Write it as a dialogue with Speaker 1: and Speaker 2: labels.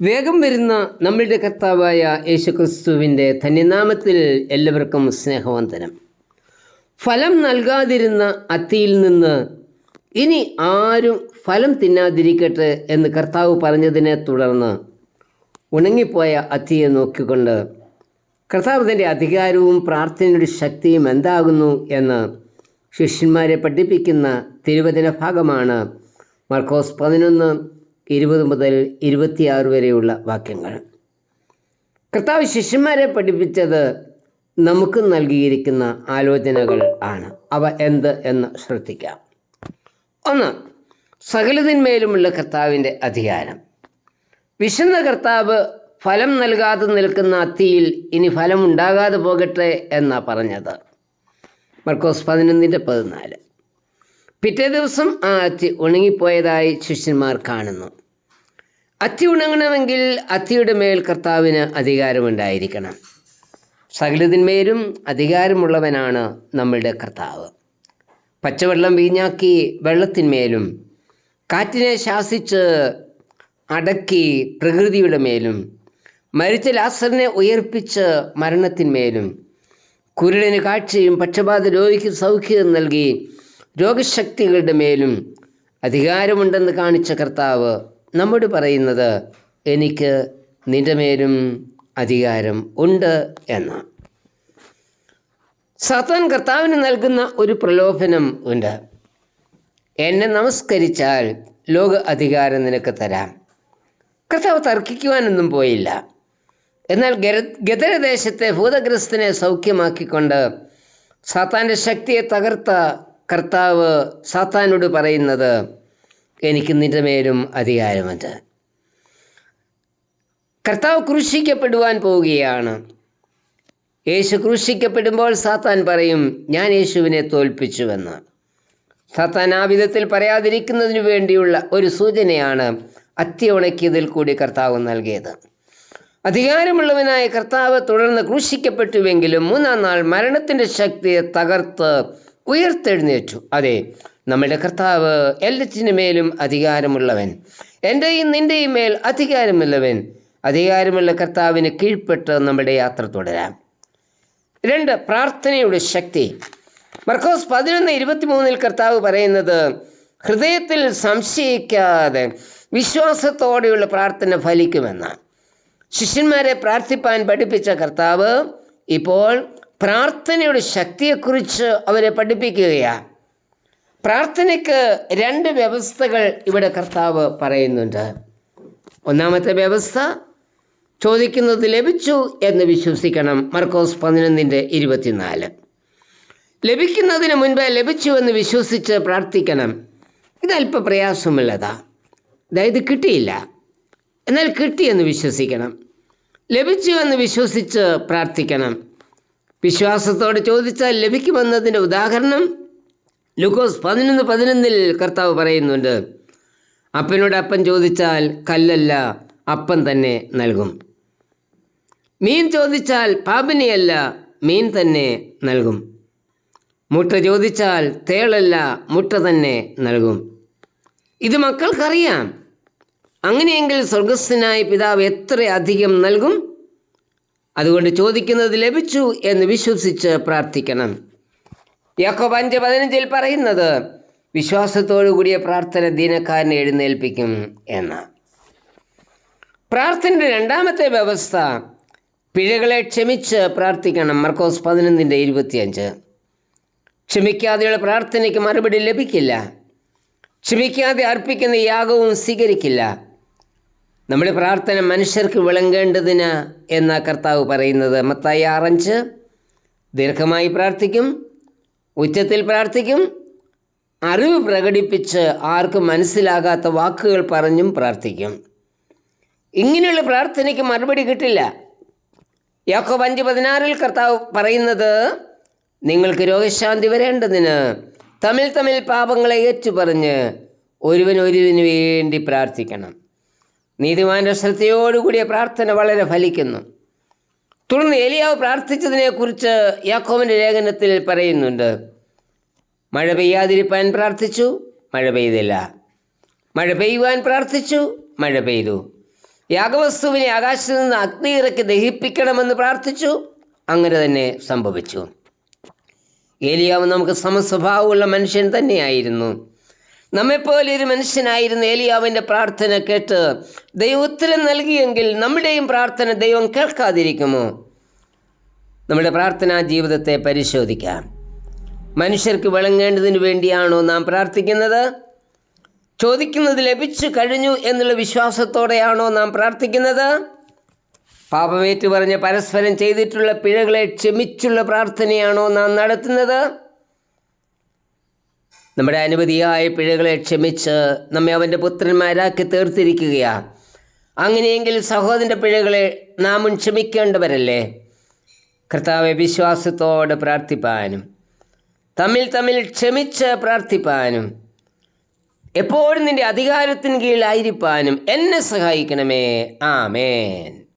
Speaker 1: വേഗം വരുന്ന നമ്മളുടെ കർത്താവായ യേശുക്രിസ്തുവിന്റെ ധന്യനാമത്തിൽ എല്ലാവർക്കും സ്നേഹവന്ദനം. ഫലം നൽകാതിരുന്ന അത്തിയിൽ നിന്ന് ഇനി ആരും ഫലം തിന്നാതിരിക്കട്ടെ എന്ന് കർത്താവ് പറഞ്ഞതിനെ തുടർന്ന് ഉണങ്ങിപ്പോയ അത്തിയെ നോക്കിക്കൊണ്ട് കർത്താവ് തന്റെ അധികാരവും പ്രാർത്ഥനയുടെ ശക്തിയും എന്താകുന്നു എന്ന് ശിഷ്യന്മാരെ പഠിപ്പിക്കുന്ന തിരുവചന ഭാഗമാണ് മർക്കോസ് പതിനൊന്ന് ഇരുപത് മുതൽ ഇരുപത്തിയാറ് വരെയുള്ള വാക്യങ്ങൾ. കർത്താവ് ശിഷ്യന്മാരെ പഠിപ്പിച്ചത് നമുക്ക് നൽകിയിരിക്കുന്ന ആലോചനകൾ ആണ്. അവ എന്ത് എന്ന് ശ്രദ്ധിക്കാം. ഒന്ന് സകലതിന്മേലുമുള്ള കർത്താവിന്റെ അധികാരം. വിശുദ്ധ കർത്താവ് ഫലം നൽകാതെ നിൽക്കുന്ന അത്തിയിൽ ഇനി ഫലം ഉണ്ടാകാതെ പോകട്ടെ എന്നാണ് പറഞ്ഞത്. മർക്കോസ് പതിനൊന്നിന്റെ പതിനാല്. പിറ്റേ ദിവസം ആ അത്തി ഉണങ്ങിപ്പോയതായി ശിഷ്യന്മാർ കാണുന്നു. അത്തി ഉണങ്ങണമെങ്കിൽ അത്തിയുടെ മേൽ കർത്താവിന് അധികാരമുണ്ടായിരിക്കണം. സകലതിന്മേലും അധികാരമുള്ളവനാണ് നമ്മളുടെ കർത്താവ്. പച്ചവെള്ളം വീഞ്ഞാക്കി വെള്ളത്തിന്മേലും കാറ്റിനെ ശാസിച്ച് അടക്കി പ്രകൃതിയുടെ മേലും മരിച്ച ലാസറിനെ ഉയർപ്പിച്ച് മരണത്തിന്മേലും കുരുടന് കാഴ്ചയും പക്ഷപാത രോഗിക്ക് സൗഖ്യം നൽകി രോഗശക്തികളുടെ മേലും അധികാരമുണ്ടെന്ന് കാണിച്ച കർത്താവ് നമ്മോട് പറയുന്നത് എനിക്ക് നിന്റെ മേലും അധികാരം ഉണ്ട് എന്ന്. സാത്താൻ കർത്താവിന് നൽകുന്ന ഒരു പ്രലോഭനം ഉണ്ട്. എന്നെ നമസ്കരിച്ചാൽ ലോക അധികാരം നിനക്ക് തരാം. കർത്താവ് തർക്കിക്കുവാനൊന്നും പോയില്ല. എന്നാൽ ഗദരദേശത്തെ ഭൂതഗ്രസ്തനെ സൗഖ്യമാക്കിക്കൊണ്ട് സാത്താന്റെ ശക്തിയെ തകർത്ത കർത്താവ് സാത്താനോട് പറയുന്നത് എനിക്ക് നിന്റെ മേലും അധികാരമുണ്ട്. കർത്താവ് ക്രൂശിക്കപ്പെടുവാൻ പോവുകയാണ്. യേശു ക്രൂശിക്കപ്പെടുമ്പോൾ സാത്താൻ പറയും ഞാൻ യേശുവിനെ തോൽപ്പിച്ചുവെന്ന്. സാത്താൻ ആ വിധത്തിൽ പറയാതിരിക്കുന്നതിന് വേണ്ടിയുള്ള ഒരു സൂചനയാണ് അത്യ ഉണക്കിയതിൽ കൂടി കർത്താവ് നൽകിയത്. അധികാരമുള്ളവനായ കർത്താവ് തുടർന്ന് ക്രൂശിക്കപ്പെട്ടുവെങ്കിലും മൂന്നാം നാൾ മരണത്തിന്റെ ശക്തിയെ തകർത്ത് ഉയർത്തെഴുന്നേറ്റു. അതെ നമ്മുടെ കർത്താവ് എല്ലാറ്റിനു മേലും അധികാരമുള്ളവൻ. എന്റെയും നിന്റെയും മേൽ അധികാരമുള്ളവൻ. അധികാരമുള്ള കർത്താവിന് കീഴ്പ്പെട്ട് നമ്മുടെ യാത്ര തുടരാം. രണ്ട് പ്രാർത്ഥനയുടെ ശക്തി. മർക്കോസ് പതിനൊന്ന് ഇരുപത്തിമൂന്നിൽ കർത്താവ് പറയുന്നത് ഹൃദയത്തിൽ സംശയിക്കാതെ വിശ്വാസത്തോടെയുള്ള പ്രാർത്ഥന ഫലിക്കുമെന്നാണ്. ശിഷ്യന്മാരെ പ്രാർത്ഥിപ്പാൻ പഠിപ്പിച്ച കർത്താവ് ഇപ്പോൾ പ്രാർത്ഥനയുടെ ശക്തിയെക്കുറിച്ച് അവരെ പഠിപ്പിക്കുകയാണ് പ്രാർത്ഥനയ്ക്ക് രണ്ട് വ്യവസ്ഥകൾ ഇവിടെ കർത്താവ് പറയുന്നുണ്ട്. ഒന്നാമത്തെ വ്യവസ്ഥ ചോദിക്കുന്നത് ലഭിച്ചു എന്ന് വിശ്വസിക്കണം. മർക്കോസ് പതിനൊന്നിന്റെ ഇരുപത്തിനാല്. ലഭിക്കുന്നതിന് മുൻപ് ലഭിച്ചു എന്ന് വിശ്വസിച്ച് പ്രാർത്ഥിക്കണം. ഇതല്പ പ്രയാസമുള്ളതാ. അതായത് കിട്ടിയില്ല. എന്നാൽ കിട്ടിയെന്ന് വിശ്വസിക്കണം. ലഭിച്ചു എന്ന് വിശ്വസിച്ച് പ്രാർത്ഥിക്കണം. വിശ്വാസത്തോടെ ചോദിച്ചാൽ ലഭിക്കുമെന്നതിന്റെ ഉദാഹരണം ലുക്കോസ് പതിനൊന്ന് പതിനൊന്നിൽ കർത്താവ് പറയുന്നുണ്ട് അപ്പനോട് അപ്പൻ ചോദിച്ചാൽ കല്ലല്ല അപ്പൻ തന്നെ നൽകും. മീൻ ചോദിച്ചാൽ പാപിനെയല്ല മീൻ തന്നെ നൽകും. മുട്ട ചോദിച്ചാൽ തേളല്ല മുട്ട തന്നെ നൽകും. ഇത് മക്കൾക്കറിയാം. അങ്ങനെയെങ്കിൽ സ്വർഗസ്ഥനായ പിതാവ് എത്ര അധികം നൽകും? അതുകൊണ്ട് ചോദിക്കുന്നത് ലഭിച്ചു എന്ന് വിശ്വസിച്ച് പ്രാർത്ഥിക്കണം. യാക്കോബ് അഞ്ച് പതിനഞ്ചിൽ പറയുന്നത് വിശ്വാസത്തോടു കൂടിയ പ്രാർത്ഥന ദീനക്കാരനെ എഴുന്നേൽപ്പിക്കും എന്ന്. പ്രാർത്ഥനയുടെ രണ്ടാമത്തെ വ്യവസ്ഥ പിഴകളെ ക്ഷമിച്ച് പ്രാർത്ഥിക്കണം. മർക്കോസ് പതിനൊന്നിന്റെ ഇരുപത്തിയഞ്ച്. ക്ഷമിക്കാതെയുള്ള പ്രാർത്ഥനയ്ക്ക് മറുപടി ലഭിക്കില്ല. ക്ഷമിക്കാതെ അർപ്പിക്കുന്ന യാഗവും സ്വീകരിക്കില്ല. നമ്മുടെ പ്രാർത്ഥന മനുഷ്യർക്ക് വിളങ്ങേണ്ടതിന് എന്ന കർത്താവ് പറയുന്നത്? മത്തായി ആറഞ്ച്. ദീർഘമായി പ്രാർത്ഥിക്കും ഉച്ചത്തിൽ പ്രാർത്ഥിക്കും അറിവ് പ്രകടിപ്പിച്ച് ആർക്കും മനസ്സിലാകാത്ത വാക്കുകൾ പറഞ്ഞും പ്രാർത്ഥിക്കും. ഇങ്ങനെയുള്ള പ്രാർത്ഥനയ്ക്ക് മറുപടി കിട്ടില്ല. യാക്കോബ് അഞ്ച് പതിനാറിൽ കർത്താവ് പറയുന്നത് നിങ്ങൾക്ക് രോഗശാന്തി വരേണ്ടതിന് തമ്മിൽ തമ്മിൽ പാപങ്ങളെ ഏറ്റുപറഞ്ഞ് ഒരുവൻ ഒരുവിന് വേണ്ടി പ്രാർത്ഥിക്കണം. നീതിമാന്റെ ശ്രദ്ധയോടുകൂടിയ പ്രാർത്ഥന വളരെ ഫലിക്കുന്നു. തുടർന്ന് എലിയാവ് പ്രാർത്ഥിച്ചതിനെക്കുറിച്ച് യാക്കോവിന്റെ ലേഖനത്തിൽ പറയുന്നുണ്ട്. മഴ പെയ്യാതിരിപ്പാൻ പ്രാർത്ഥിച്ചു മഴ പെയ്തില്ല. മഴ പെയ്യുവാൻ പ്രാർത്ഥിച്ചു മഴ പെയ്തു. യാഗവസ്തുവിനെ ആകാശത്ത് നിന്ന് അഗ്നി ഇറക്കി ദഹിപ്പിക്കണമെന്ന് പ്രാർത്ഥിച്ചു അങ്ങനെ തന്നെ സംഭവിച്ചു. ഏലിയാവ് നമുക്ക് സമസ്വഭാവമുള്ള മനുഷ്യൻ തന്നെയായിരുന്നു. നമ്മെപ്പോലെ ഒരു മനുഷ്യനായിരുന്ന ഏലിയാവിന്റെ പ്രാർത്ഥന കേട്ട് ദൈവം ഉത്തരം നൽകിയെങ്കിൽ നമ്മുടെയും പ്രാർത്ഥന ദൈവം കേൾക്കാതിരിക്കുമോ? നമ്മുടെ പ്രാർത്ഥനാ ജീവിതത്തെ പരിശോധിക്കാം. മനുഷ്യർക്ക് വിളങ്ങേണ്ടതിന് വേണ്ടിയാണോ നാം പ്രാർത്ഥിക്കുന്നത്? ചോദിക്കുന്നത് ലഭിച്ചു കഴിഞ്ഞു എന്നുള്ള വിശ്വാസത്തോടെയാണോ നാം പ്രാർത്ഥിക്കുന്നത്? പാപമേറ്റു പറഞ്ഞ് പരസ്പരം ചെയ്തിട്ടുള്ള പിഴകളെ ക്ഷമിച്ചുള്ള പ്രാർത്ഥനയാണോ നാം നടത്തുന്നത്? നമ്മുടെ അനുമതിയായ പിഴകളെ ക്ഷമിച്ച് നമ്മെ അവന്റെ പുത്രന്മാരാക്കി തീർത്തിരിക്കുകയാണ് അങ്ങനെയെങ്കിൽ സഹോദരന്റെ പിഴകളെ നാമും ക്ഷമിക്കേണ്ടവരല്ലേ? കർത്താവെ വിശ്വാസത്തോടെ പ്രാർത്ഥിപ്പാനും തമ്മിൽ തമ്മിൽ ക്ഷമിച്ച് പ്രാർത്ഥിപ്പാനും എപ്പോഴും നിന്റെ അധികാരത്തിന് കീഴിലായിരിക്കാനും എന്നെ സഹായിക്കണമേ. ആമേൻ.